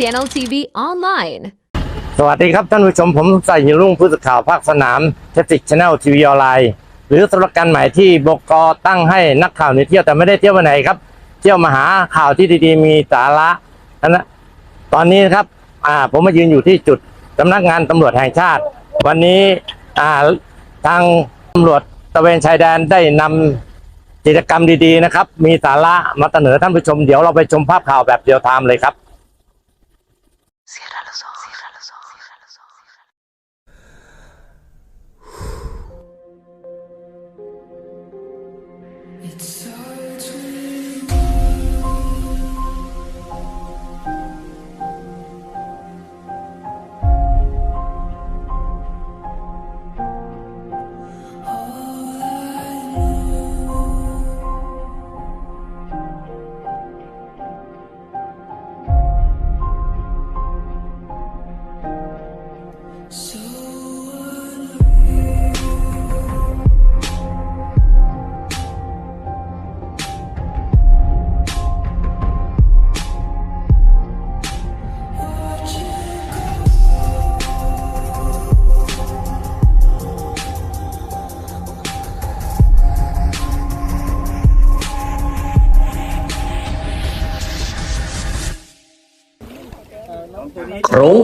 Channel TV online. สวัสดีครับท่านผู้ชมผมใส่ยินรุ่งผู้สื่อข่าวภาคสนามเทติกชแนลทีวีออนไลน์หรือสำหรับการใหม่ที่บกตั้งให้นักข่าวเนี่ยเที่ยวแต่ไม่ได้เที่ยววันไหนครับ เที่ยวมาหาข่าวที่ดีๆ มีสาระนะตอนนี้นะครับอ่าผมมายืนอยู่ที่จุดสำนักงานตำรวจแห่งชาติ วันนี้อ่าทางตำรวจตะเวนชายแดนได้นำกิจกรรมดีๆนะครับ มีสาระมาเสนอท่านผู้ชมเดี๋ยวเราไปชมภาพข่าวแบบเดียวไทม์เลยครับ Cierra los ojos,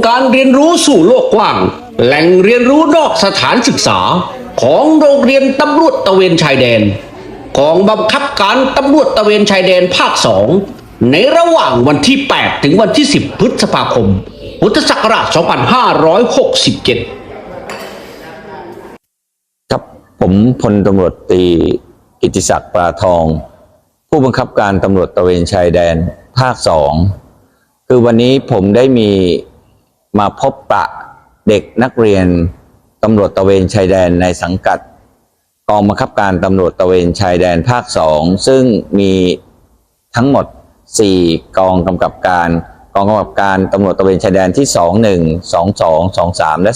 การเรียนรู้สู่โลกกว้าง แหล่งเรียนรู้นอกสถานศึกษาของโรงเรียนตำรวจตะเวนชายแดนกองบังคับการตำรวจตะเวนชายแดนภาคสองในระหว่างวันที่ 8 ถึงวันที่ 10 พฤษภาคม พุทธศักราช 2567 ครับผมพลตำรวจตรีกิติศักดิ์ปลาทอง ผู้บังคับการตำรวจตะเวนชายแดนภาคสองคือวันนี้ผมได้มี มาพบปะเด็กนักเรียนตำรวจตะเวนชายแดนในสังกัด กองบังคับการตำรวจตะเวนชายแดนภาคสองซึ่งมีทั้งหมด 4 กองกำกับการ กองกำกับการตำรวจตะเวนชายแดนที่ 21 22 23 และ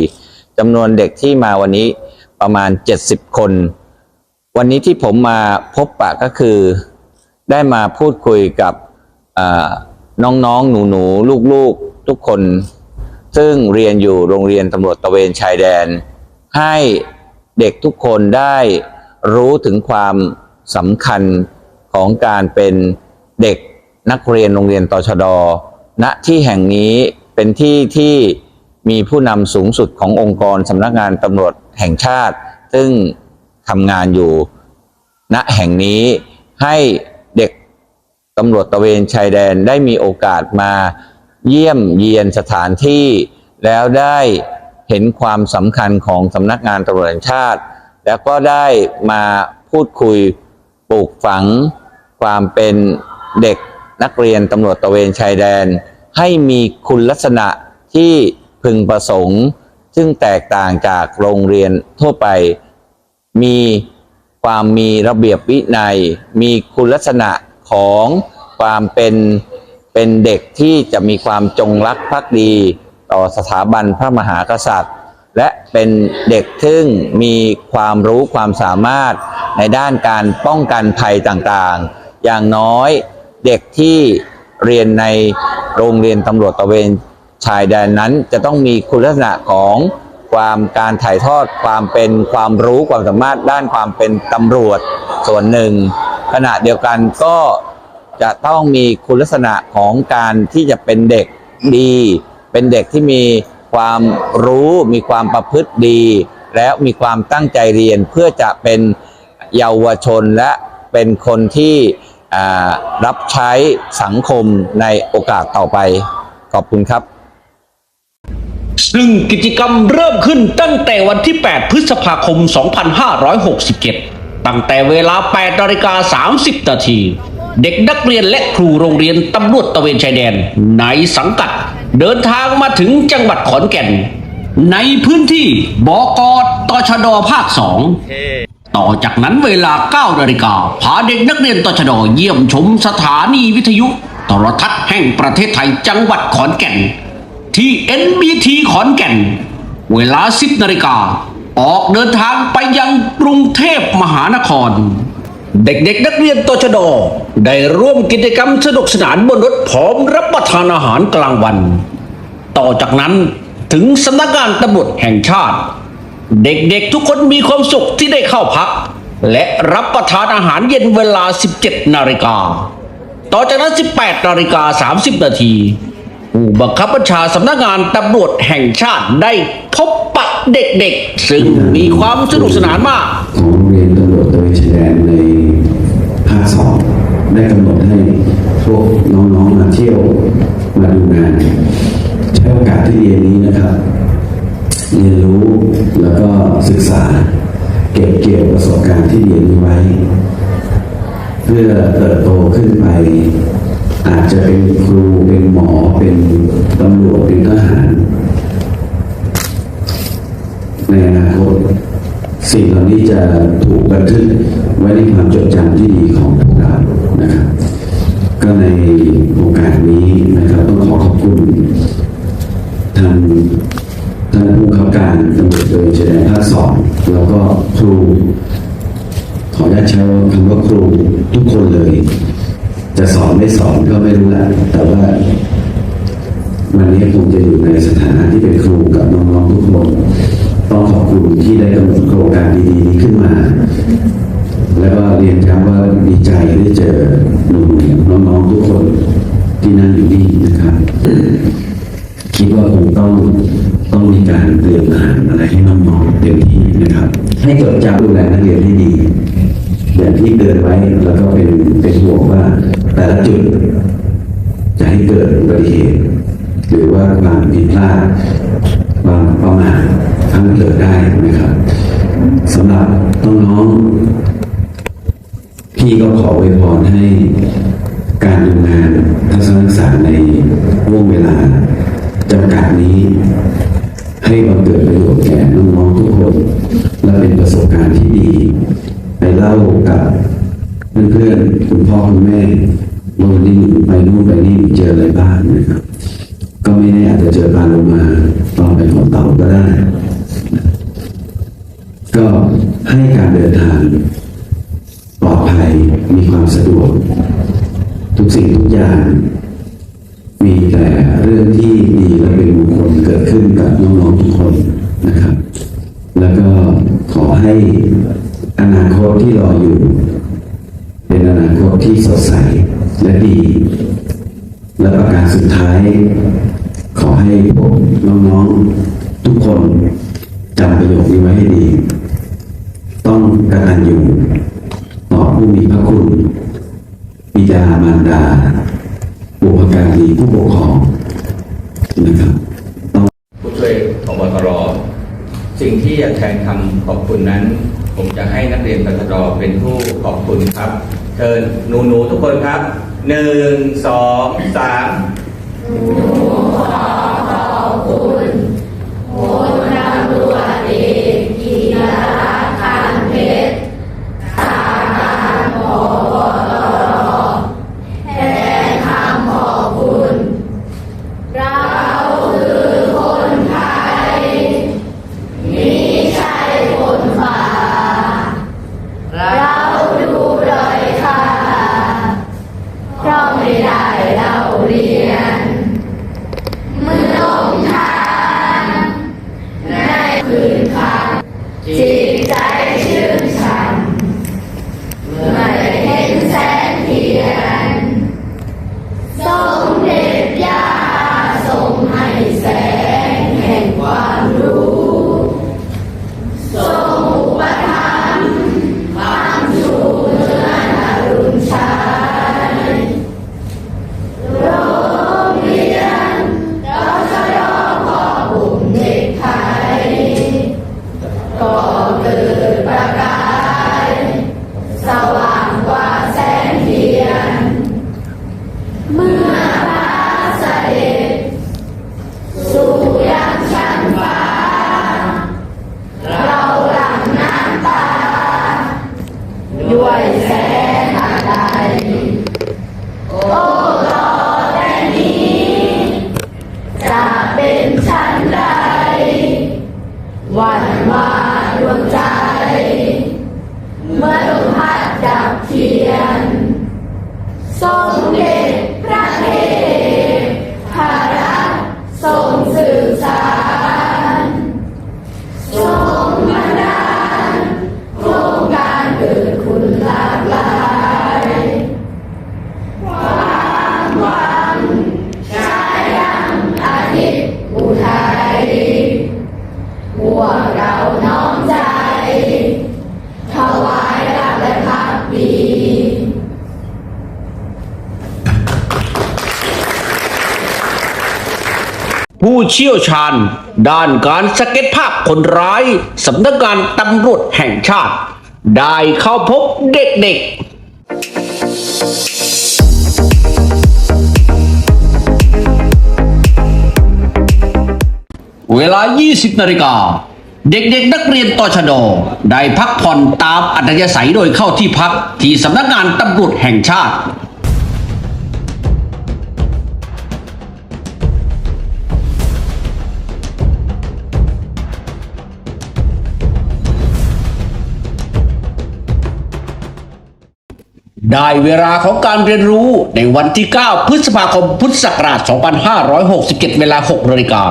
24จำนวนเด็กที่มาวันนี้ประมาณ 70 คน วันนี้ที่ผมมาพบปะก็คือ ได้มาพูดคุยกับอ่าน้องๆ หนูๆ ลูกๆ ทุกคน ซึ่งเรียนอยู่โรงเรียนตำรวจตะเวนชายแดน ให้เด็กทุกคนได้รู้ถึงความสำคัญของการเป็นเด็กนักเรียนโรงเรียนตชด ณ ที่แห่งนี้เป็นที่ที่มีผู้นำสูงสุดขององค์กรสำนักงานตำรวจแห่งชาติ ซึ่งทำงานอยู่ ณ แห่งนี้ให้เด็กตำรวจตะเวนชายแดนได้มีโอกาสมา เยี่ยมเยียนสถานที่ แล้วได้เห็นความสำคัญของสำนักงานตำรวจแห่งชาติ แล้วก็ได้มาพูดคุยปลูกฝังความเป็นเด็กนักเรียนตำรวจตะเวนชายแดน ให้มีคุณลักษณะที่พึงประสงค์ ซึ่งแตกต่างจากโรงเรียนทั่วไป มีความมีระเบียบวินัย มีคุณลักษณะของความเป็น เป็นเด็กที่จะมีความจงรักภักดีต่อสถาบันพระมหากษัตริย์ และเป็นเด็กซึ่งมีความรู้ความสามารถในด้านการป้องกันภัยต่างๆ อย่างน้อยเด็กที่เรียนในโรงเรียนตำรวจตระเวนชายแดนนั้นจะต้องมีคุณลักษณะของความการถ่ายทอดความเป็นความรู้ความสามารถด้านความเป็นตำรวจส่วนหนึ่ง ขณะเดียวกันก็ จะต้องมีคุณลักษณะของการที่จะเป็นเด็กดี เป็นเด็กที่มีความรู้มีความประพฤติดี และมีความตั้งใจเรียนเพื่อจะเป็นเยาวชนและเป็นคนที่อ่ารับใช้สังคมในโอกาสต่อไปขอบคุณครับ ซึ่งกิจกรรมเริ่มขึ้นตั้งแต่วันที่ 8 พฤษภาคม 2567 ตั้งแต่เวลา 8นาฬิกา30นาที เด็กนักเรียนและครูโรงเรียนตำรวจตะเวนชายแดนในสังกัด เดินทางมาถึงจังหวัดขอนแก่น ในพื้นที่บกตชดภาค2ต่อจากนั้นเวลา9นาฬิกาพาเด็กนักเรียนตชดเยี่ยมชมสถานีวิทยุโทรทัศน์แห่งประเทศไทยจังหวัดขอนแก่น ที่ NBT ขอนแก่น เวลา 10นาฬิกาออกเดินทางไปยังกรุงเทพมหานคร เด็กๆนักเรียนตชดได้ร่วมกิจกรรมสนุกสนานบนรถพร้อมรับประทานอาหารกลางวัน ต่อจากนั้นถึงสำนักงานตำรวจแห่งชาติ เด็กๆทุกคนมีความสุขที่ได้เข้าพัก และรับประทานอาหารเย็นเวลา 17 นาฬิกา ต่อจากนั้น 18 นาฬิกา 30 นาทีผู้บังคับบัญชาสำนักงานตำรวจแห่งชาติได้พบปะเด็กๆ ซึ่งมีความสนุกสนานมาก ของโรงเรียนตำรวจตระเวนชายแดนใน สองได้กำหนดให้พวกน้องๆมาเที่ยวมาดูงานใช้โอกาสที่เรียนนี้นะครับ เรียนรู้แล้วก็ศึกษา เก็บเกี่ยวประสบการณ์ที่เรียนนี้ไว้ เพื่อเติบโตขึ้นไป อาจจะเป็นครูเป็นหมอเป็นตำรวจเป็นทหาร ในอนาคต สิ่งเหล่านี้จะถูกบันทึกไว้ในความจดจำที่ดีของพวกเรานะครับก็ในโอกาสนี้นะครับต้องขอขอบคุณทางท่านผู้บับการตำรวจตระเวนชายแดนภาคสองแล้วก็ครูขออนุญาตใช้คำว่าครูทุกคนเลย จะสอนไม่สอนก็ไม่รู้แหละ กำหนดโครงการดีๆนี้ขึ้นมา แล้วก็เรียนย้ำว่าดีใจได้เจอหนุ่มๆน้องๆทุกคนที่นั่งอยู่นี่นะครับ คิดว่าคงต้องต้องมีการเตรียมอาหารอะไรให้น้องๆเต็มที่นะครับ ให้จดจำดูแลนักเรียนให้ดี อย่างที่เตือนไว้แล้วก็เป็นเป็นห่วงว่า แต่ละจุดจะให้เกิดอุบัติเหตุหรือว่าความผิดพลาดความประมาททั้งเกิดได้นะครับ สำหรับน้องๆพี่ก็ขออวยพรให้การทำงานทัศนศึกษาในห่วงเวลาจำกัดนี้ ให้บังเกิดประโยชน์แก่น้องๆทุกคน และเป็นประสบการณ์ที่ดีไปเล่ากับเพื่อนๆคุณพ่อคุณแม่ว่าวันนี้ไปนู่นไปนี่เจออะไรบ้างนะครับ ก็ไม่แน่อาจจะเจอปลาโลมาตอนไปขอเต่าก็ได้ ก็ให้การเดินทางปลอดภัยมีความสะดวก ทุกสิ่งทุกอย่าง มีแต่เรื่องที่ดีและเป็นมงคลเกิดขึ้นกับน้องๆทุกคนนะครับ แล้วก็ขอให้อนาคตที่รออยู่ เป็นอนาคตที่สดใสและดี และประการสุดท้าย ขอให้พวกน้องๆทุกคนจำประโยคนี้ไว้ให้ดี กตัญญูต่อผู้มีพระคุณบิดามารดาบุพการีผู้ปกครองนะครับผู้ช่วยพบตรสิ่งที่จะแทนคำขอบคุณนั้น ผมจะให้นักเรียนตรเป็นผู้ขอบคุณครับเชิญหนูหนูๆทุกคนครับหนึ่งสองสามพ เชี่ยวชาญ ด้านการสเก็ตภาพคนร้ายสำนักงานตำรวจแห่งชาติ ได้เข้าพบเด็กๆเวลา 20 นาฬิกา เด็กๆ นักเรียนตชด ได้พักผ่อนตามอัธยาศัยโดยเข้าที่พักที่สำนักงานตำรวจแห่งชาติ ได้เวลาของการเรียนรู้ในวันที่ 9 พฤษภาคมพุทธศักราช 2567 เวลา6นาฬิกา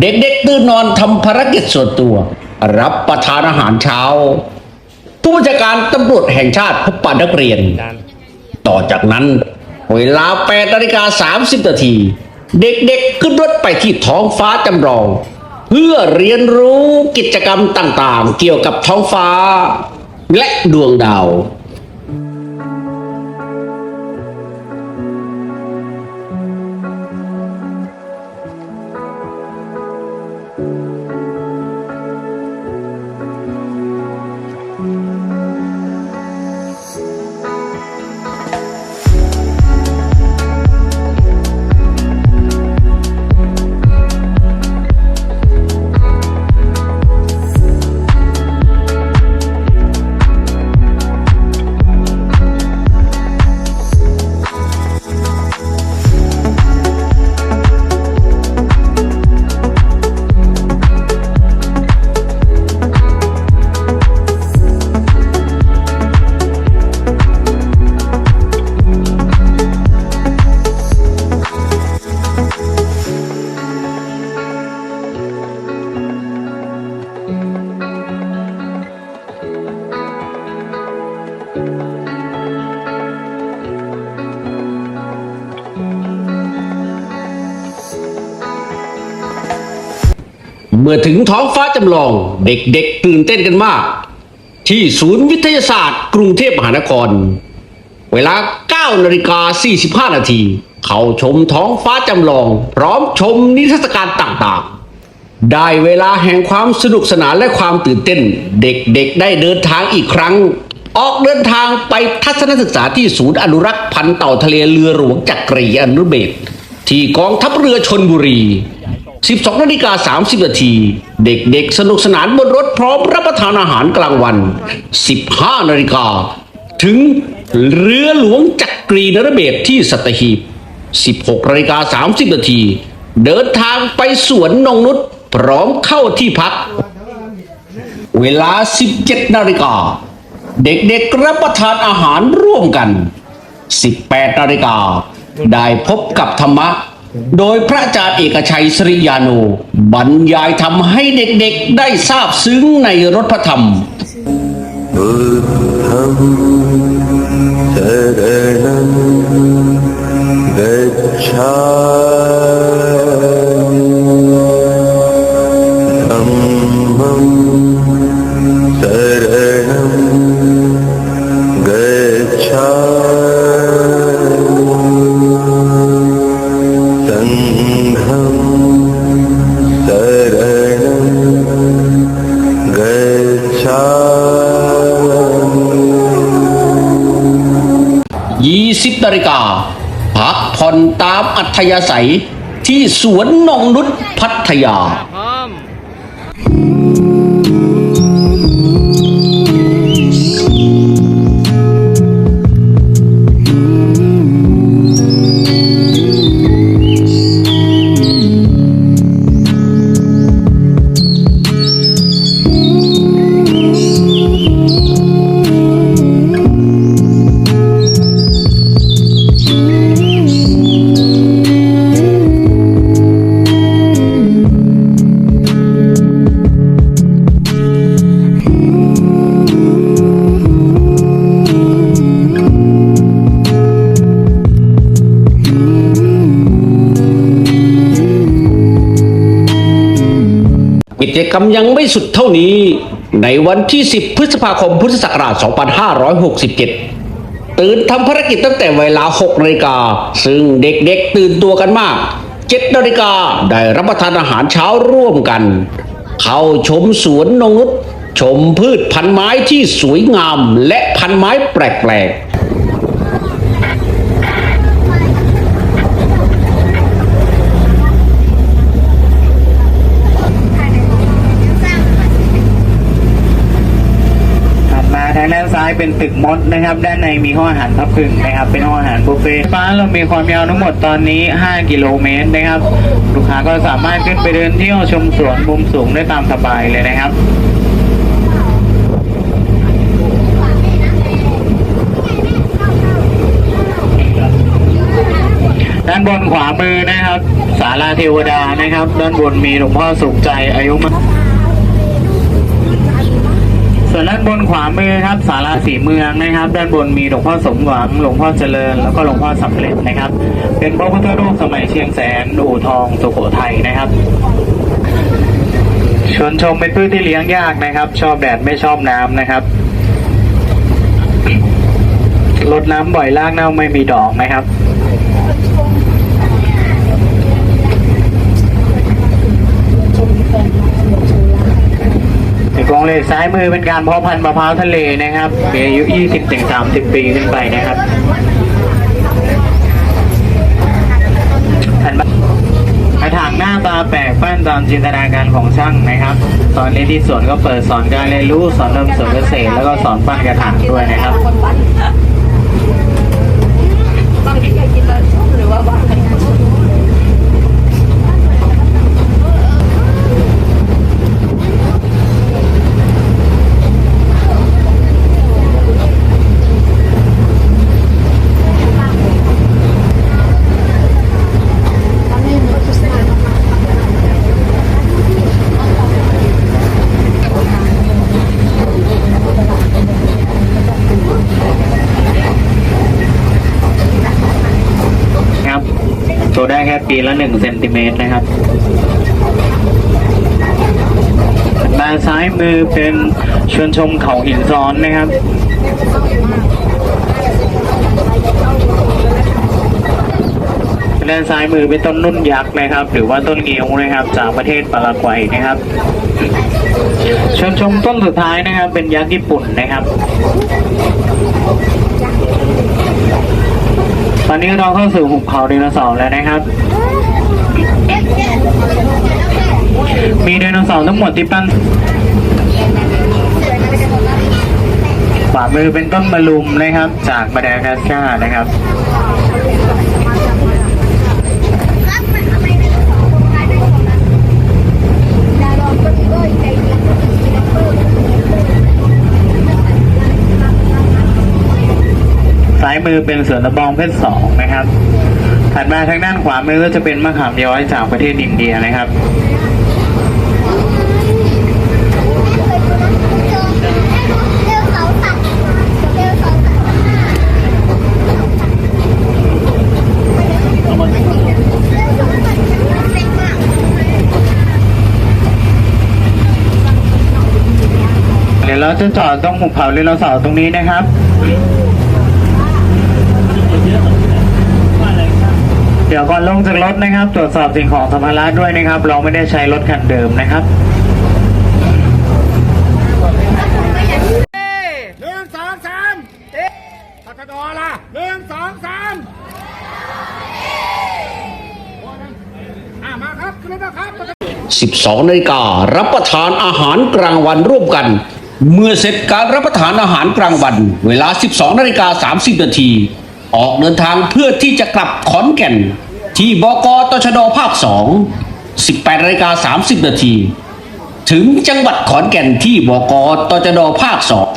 เด็กๆตื่นนอนทำภารกิจส่วนตัว รับประทานอาหารเช้า ผู้บัญชาการตำรวจแห่งชาติพบปะนักเรียน ต่อจากนั้น เวลา8นาฬิกา 30 นาที เด็กๆขึ้นรถไปที่ท้องฟ้าจำลอง เพื่อเรียนรู้กิจกรรมต่างๆ เกี่ยวกับท้องฟ้า และดวงดาว เมื่อถึงท้องฟ้าจำลองเด็กๆตื่นเต้นกันมาก ที่ศูนย์วิทยาศาสตร์ กรุงเทพมหานคร เวลา 9นาฬิกา45 นาที เขาชมท้องฟ้าจำลอง พร้อมชมนิทรรศการต่างๆ ได้เวลาแห่งความสนุกสนานและความตื่นเต้น เด็กๆ ได้เดินทางอีกครั้ง ออกเดินทางไปทัศนศึกษาที่ศูนย์อนุรักษ์พันธุ์เต่าทะเลเรือหลวงจักรีอนุเบศที่กองทัพเรือชนบุรี 12นาฬิกา30นาทีเด็กๆ สนุกสนานบนรถพร้อมรับประทานอาหารกลางวัน 15นาฬิกาถึงเรือหลวงจักรีนรเบศที่สัตหีบ 16นาฬิกา30นาทีเดินทางไปสวนนงนุษพร้อมเข้าที่พัก เวลา 17นาฬิกาเด็กๆรับประทานอาหารร่วมกัน 18นาฬิกาได้พบกับธรรมะ โดยพระอาจารย์เอกชัยสริยานุบรรยายทำให้เด็กๆได้ทราบซึ้งในรถพระธรรมเนาฬิกา พักผ่อนตามอัธยาศัยที่สวนนงนุษพัทยา กรรมยังไม่สุดเท่านี้ ในวันที่ 10 พฤษภาคมพุทธศักราช 2567 ตื่นทำภารกิจตั้งแต่เวลา6นาฬิกา ซึ่งเด็กๆตื่นตัวกันมาก 7นาฬิกาได้รับประทานอาหารเช้าร่วมกัน เข้าชมสวนนงนุษชมพืชพันไม้ที่สวยงามและพันไม้แปลกๆ ถัดมาทายเป็นตึกมดนะครับ ด้านในมีห้องอาหารพับพึ่งนะครับ เป็นห้องอาหารบุฟเฟ่ต์ฟ้าเรามีความยาวทั้งหมดตอนนี้ 5 กิโลเมตรนะครับ ลูกค้าก็สามารถขึ้นไปเดินเที่ยวชมสวนมุมสูงได้ตามสบายเลยนะครับด้านบนขวามือนะครับ ศาลาเทวดานะครับ ด้านบนมีหลวงพ่อสุขใจอายุมัน ส่วนด้านบนขวามือครับศาลาสีเมืองนะครับ ด้านบนมีหลวงพ่อสมหวังหลวงพ่อเจริญ แล้วก็หลวงพ่อสำเร็จนะครับ เป็นพระพุทธรูปสมัยเชียงแสนอู่ทองสุโขทัยนะครับชวนชมเป็นพืชที่เลี้ยงยากนะครับ ชอบแดดไม่ชอบน้ำนะครับลดน้ำบ่อยรากเน่าไม่มีดอกนะครับ ในก องเลขซ้ายมือเป็นการเพาะพันธุ์มะพร้าวทะเลนะครับมีอายุ 20ถึง30 ปีขึ้นไปนะครับถัดมากระถางหน้าตาแปลกปั้นตามจินตนาการของช่างนะครับ ตอนนี้ที่สวนก็เปิดสอนการเรียนรู้สอนทำสวนเกษตรแล้วก็สอนปั้นกระถางด้วยนะครับครับโตได้แค่ ปีละหนึ่งเซนติเมตรนะครับ ด้านซ้ายมือเป็นชวนชมเขาหินซ้อนนะครับด้านซ้ายมือเป็นต้นนุ่นยักษ์นะครับ หรือว่าต้นเงี้ยวนะครับ จากประเทศปารากวัยนะครับชวนชมต้นสุดท้ายนะครับ เป็นยักษ์ญี่ปุ่นนะครับ ตอนนี้เราเข้าสู่หุบเขาไดโนเสาร์แล้วนะครับ มีไดโนเสาร์ทั้งหมดที่ปั้นฝ่ามือเป็นต้นมะลุมนะครับ จากมาดากัสการ์นะครับ มือเป็นเสือตะบองเพชรสองนะครับ ถัดมาทางด้านขวามือก็จะเป็นมะขามย้อยจากประเทศอินเดียนะครับเดี๋ยวเราจะจอดตรงหุบเขาไดโนเสาร์ตรงนี้นะครับ เดี๋ยวก่อนลงจากรถนะครับ ตรวจสอบสิ่งของสัมภาระด้วยนะครับ เราไม่ได้ใช้รถคันเดิมนะครับหนึ่งสองสามเอ๊ะพัทดอล่ะหนึ่งสองสามอ่ามาครับขึ้นรถนะครับ12นาฬิการับประทานอาหารกลางวันร่วมกัน เมื่อเสร็จการรับประทานอาหารกลางวัน เวลา 12นาฬิกา30นาที ออกเดินทางเพื่อที่จะกลับขอนแก่น ที่บกตชดภาค 2 18นาฬิกา30 นาที ถึงจังหวัดขอนแก่นที่บกตจดภาคสอง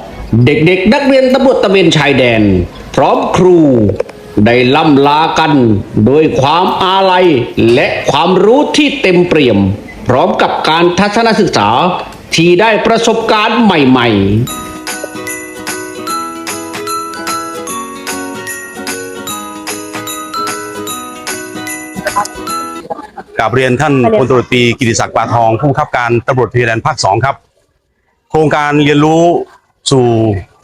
เด็กๆ นักเรียนตำรวจตระเวนชายแดน พร้อมครู ได้ล่ำลากันโดยความอาลัยและความรู้ที่เต็มเปี่ยม พร้อมกับการทัศนศึกษาที่ได้ประสบการณ์ใหม่ ๆ กราบเรียนท่านพลตำรวจตรีกิติศักดิ์ปาทองผู้บังคับการตำรวจตรีแดนภาคสองครับ โครงการเรียนรู้สู่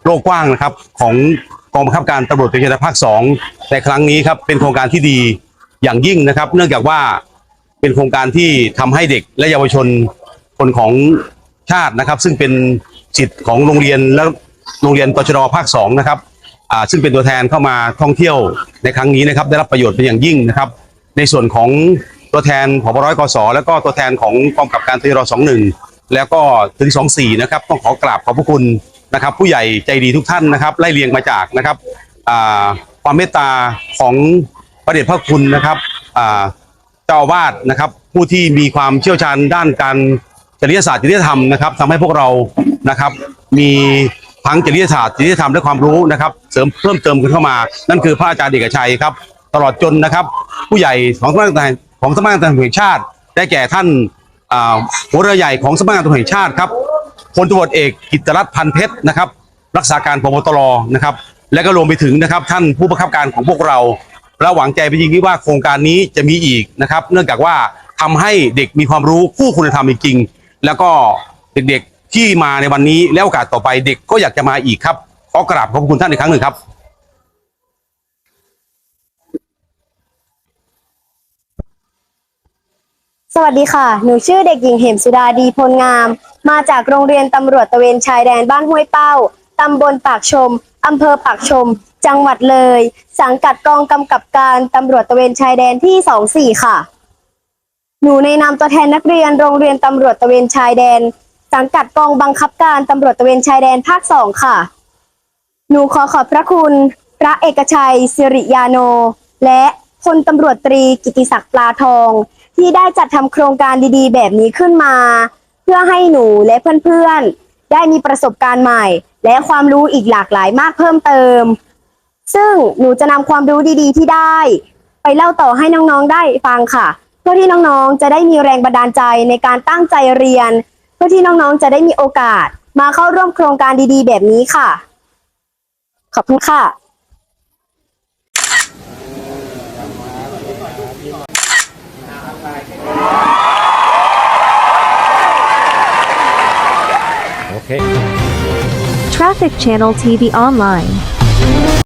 โลกกว้างนะครับ ของกองบังคับการตำรวจตรีแดนภาคสองในครั้งนี้ครับเป็นโครงการที่ดีอย่างยิ่งนะครับ เนื่องจากว่าเป็นโครงการที่ทำให้เด็กและเยาวชนคนของชาตินะครับ ซึ่งเป็นสิทธิ์ของโรงเรียนและโรงเรียนตชดภาคสองนะครับอ่าซึ่งเป็นตัวแทนเข้ามาท่องเที่ยวในครั้งนี้นะครับ ได้รับประโยชน์เป็นอย่างยิ่งนะครับ ในส่วนของ ตัวแทนผบร้อยกศแล้วก็ตัวแทนของกองกับการตรสองหนึ่งแล้วก็ถึงสองสี่นะครับต้องขอกราบขอบพระคุณนะครับ ผู้ใหญ่ใจดีทุกท่านนะครับ ไล่เรียงมาจากนะครับความเมตตาของพระเดชพระคุณนะครับเจ้าวาสนะครับ ผู้ที่มีความเชี่ยวชาญด้านการจริยศาสตร์จริยธรรมนะครับทำให้พวกเรานะครับ มีทั้งจริยศาสตร์จริยธรรมและความรู้นะครับ เสริมเพิ่มเติมกันเข้ามา นั่นคือพระอาจารย์เอกชัยครับ ตลอดจนนะครับ ผู้ใหญ่ของสำนักงาน ของสำนักงานตำรวจแห่งชาติ ได้แก่ท่านหัวเรือใหญ่ของสำนักงานตำรวจแห่งชาติครับพลตำรวจเอกกิตรัตน์พันเพชรนะครับ รักษาการพบตรนะครับ และก็รวมไปถึงนะครับ ท่านผู้บังคับการของพวกเราและหวังใจไปนยิ่งที่ว่าโครงการนี้จะมีอีกนะครับ เนื่องจากว่าทำให้เด็กมีความรู้คู่คุณธรรมจริงๆแล้วก็เด็กๆที่มาในวันนี้และโอกาสต่อไปเด็กก็อยากจะมาอีกครับขอกราบขอบคุณท่านอีกครั้งหนึ่งครับ สวัสดีค่ะ หนูชื่อเด็กหญิงเหมสุดาดีพลงาม มาจากโรงเรียนตำรวจตะเวนชายแดนบ้านห้วยเป้า ตำบลปากชม อำเภอปากชม จังหวัดเลย สังกัดกองกำกับการตำรวจตะเวนชายแดนที่ 24 ค่ะ หนูในนามตัวแทนนักเรียนโรงเรียนตำรวจตะเวนชายแดน สังกัดกองบังคับการตำรวจตะเวนชายแดนภาค2ค่ะ หนูขอขอบพระคุณ พระเอกชัยสิริยาโน และพลตำรวจตรีกิติศักดิ์ปลาทอง ที่ได้จัดทำโครงการดีๆ แบบนี้ขึ้นมา เพื่อให้หนูและเพื่อนๆ ได้มีประสบการณ์ใหม่ และความรู้อีกหลากหลายมากเพิ่มเติม ซึ่งหนูจะนำความรู้ดีๆ ที่ได้ ไปเล่าต่อให้น้องๆได้ฟังค่ะ เพื่อที่น้องๆจะได้มีแรงบันดาลใจในการตั้งใจเรียน เพื่อที่น้องๆจะได้มีโอกาส มาเข้าร่วมโครงการดีๆ แบบนี้ค่ะ ขอบคุณค่ะ Traffic Channel TV Online.